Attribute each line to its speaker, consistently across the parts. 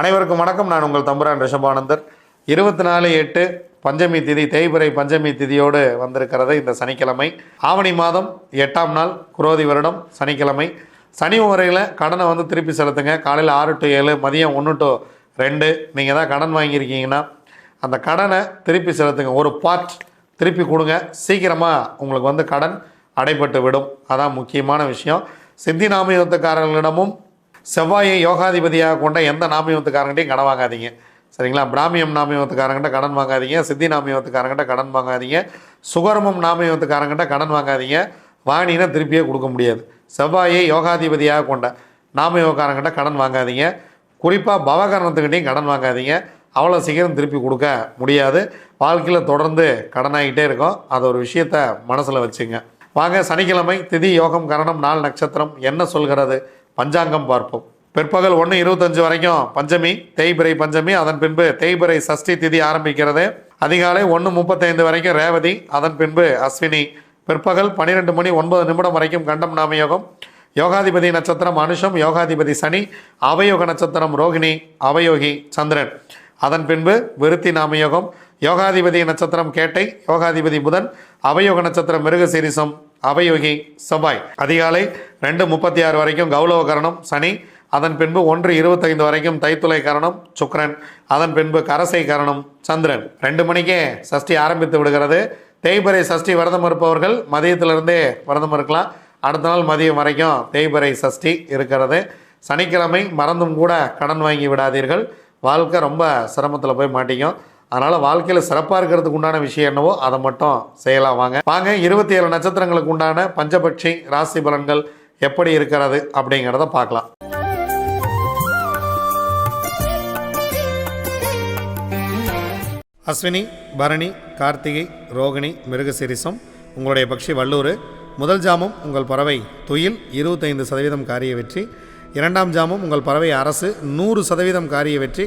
Speaker 1: அனைவருக்கும் வணக்கம். நான் உங்கள் தம்புரான் ரிஷபானந்தர். இருபத்தி நாலு எட்டு பஞ்சமி திதி தேய்பிறை பஞ்சமி திதியோடு வந்திருக்கிறது இந்த சனிக்கிழமை. ஆவணி மாதம் எட்டாம் நாள் குரோதி வருடம் சனிக்கிழமை. சனி முறையில் கடனை வந்து திருப்பி செலுத்துங்க. காலையில் ஆறு டு ஏழு மதியம் ஒன்று டு ரெண்டு. நீங்கள் தான் கடன் வாங்கியிருக்கீங்கன்னா அந்த கடனை திருப்பி செலுத்துங்க. ஒரு பார்ட் திருப்பி கொடுங்க. சீக்கிரமாக உங்களுக்கு வந்து கடன் அடைபட்டு விடும். அதான் முக்கியமான விஷயம். சித்தி நாமயத்துக்காரர்களிடமும் செவ்வாயை யோகாதிபதியாக கொண்ட எந்த நாமியத்துக்காரங்கிட்டையும் கடன் வாங்காதீங்க. சரிங்களா? பிராமியம் நாமியத்துக்காரங்கிட்ட கடன் வாங்காதீங்க. சித்தி நாமியத்துக்காரங்கிட்ட கடன் வாங்காதீங்க. சுகர்மம் நாமியத்துக்காரங்கிட்ட கடன் வாங்காதீங்க. வாணினா திருப்பியே கொடுக்க முடியாது. செவ்வாயை யோகாதிபதியாக கொண்ட நாமயோகாரங்கிட்ட கடன் வாங்காதீங்க. குறிப்பாக பவகரணத்துக்கிட்டையும் கடன் வாங்காதீங்க. அவ்வளோ சீக்கிரம் திருப்பி கொடுக்க முடியாது. வாழ்க்கையில் தொடர்ந்து கடனாகிட்டே இருக்கும். அது ஒரு விஷயத்த மனசில் வச்சுங்க. வாங்க சனிக்கிழமை திதி யோகம் கரணம் நாள் நட்சத்திரம் என்ன சொல்கிறது? பஞ்சாங்கம் பார்ப்போம். பிற்பகல் ஒன்று இருபத்தஞ்சு வரைக்கும் பஞ்சமி தேய்பிரை பஞ்சமி அதன் பின்பு தேய்பிரை சஷ்டி திதி ஆரம்பிக்கிறது. அதிகாலை ஒன்று முப்பத்தைந்து வரைக்கும் ரேவதி அதன் பின்பு அஸ்வினி. பிற்பகல் பன்னிரெண்டு மணி ஒன்பது நிமிடம் வரைக்கும் கண்டம் நாமயோகம். யோகாதிபதி நட்சத்திரம் அனுஷம் யோகாதிபதி சனி அவயோக நட்சத்திரம் ரோகிணி அவயோகி சந்திரன். அதன் பின்பு விருத்தி நாமயோகம் யோகாதிபதி நட்சத்திரம் கேட்டை யோகாதிபதி புதன் அவயோக நட்சத்திரம் மிருகசீரிசம். அவயோகி செவ்வாய். அதிகாலை ரெண்டு முப்பத்தி ஆறு வரைக்கும் கௌலவ கரணம் சனி அதன் பின்பு ஒன்று இருபத்தைந்து வரைக்கும் தைத்துளை கரணம் சுக்கரன் அதன் பின்பு கரசை கரணம் சந்திரன். ரெண்டு மணிக்கே சஷ்டி ஆரம்பித்து விடுகிறது. தேய்பிறை சஷ்டி விரதம் இருப்பவர்கள் மதியத்திலிருந்தே விரதம் இருக்கலாம். அடுத்த நாள் மதியம் வரைக்கும் தேய்பிறை சஷ்டி இருக்கிறது. சனிக்கிழமை மறந்தும் கூட கடன் வாங்கி விடாதீர்கள். வாழ்க்கை ரொம்ப சிரமத்தில் போய் மாட்டிக்கும். அதனால் வாழ்க்கையில் சிறப்பாக இருக்கிறதுக்கு உண்டான விஷயம் என்னவோ அதை மட்டும் செய்யலாம். வாங்க. வாங்க இருபத்தி ஏழு நட்சத்திரங்களுக்கு உண்டான பஞ்சபட்சி ராசி பலன்கள் எப்படி இருக்கிறது அப்படிங்கிறத பார்க்கலாம். அஸ்வினி பரணி கார்த்திகை ரோகிணி மிருகசிரிசம் உங்களுடைய பக்ஷி வல்லூர் முதல் ஜாமம் உங்கள் பறவை துயில் இருபத்தைந்து சதவீதம் காரிய வெற்றி. இரண்டாம் ஜாமம் உங்கள் பறவை அரசு நூறு சதவீதம் காரிய வெற்றி.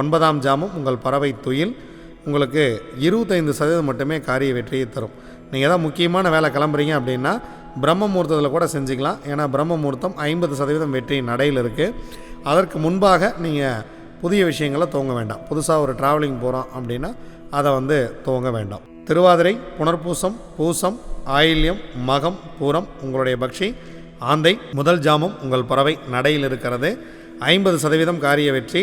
Speaker 1: ஒன்பதாம் ஜாமம் உங்கள் பறவை துயில் உங்களுக்கு இருபத்தைந்து சதவீதம் மட்டுமே காரிய வெற்றியை தரும். நீங்கள் எதாவது முக்கியமான வேலை கிளம்புறீங்க அப்படின்னா பிரம்ம முகூர்த்தத்தில் கூட செஞ்சுக்கலாம். ஏன்னா பிரம்ம முகூர்த்தம் ஐம்பது சதவீதம் வெற்றி நடையில் இருக்குது அதற்கு முன்பாக நீங்கள் புதிய விஷயங்களை துவங்க வேண்டாம். புதுசாக ஒரு ட்ராவலிங் போகிறோம் அப்படின்னா அதை வந்து துவங்க வேண்டாம். திருவாதிரை புனர்பூசம் பூசம் ஆயில்யம் மகம் பூரம் உங்களுடைய பக்ஷி ஆந்தை முதல் ஜாமம் உங்கள் பறவை நடையில் இருக்கிறது. ஐம்பது சதவீதம் காரிய வெற்றி.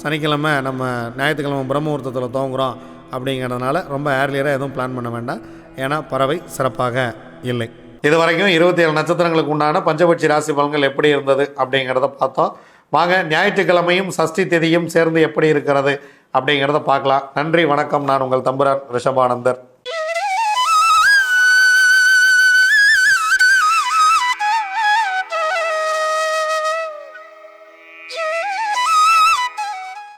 Speaker 1: சனிக்கிழமை நம்ம ஞாயிற்றுக்கிழமை பிரம்மமுகூர்த்தத்தில் தோங்குகிறோம் துவங்குறோம் அப்படிங்கிறதுனால ரொம்ப ஏர்லியராக எதுவும் பிளான் பண்ண வேண்டாம். ஏன்னா பறவை சிறப்பாக இல்லை. இது வரைக்கும் இருபத்தி ஏழு நட்சத்திரங்களுக்கு உண்டான பஞ்சபட்சி ராசி பலன்கள் எப்படி இருந்தது அப்படிங்கிறத பார்த்தோம். வாங்க ஞாயிற்றுக்கிழமையும் சஷ்டி திதியும் சேர்ந்து எப்படி இருக்கிறது அப்படிங்கிறத பார்க்கலாம். நன்றி வணக்கம். நான் உங்கள் தம்புரான் ரிஷபானந்தர்.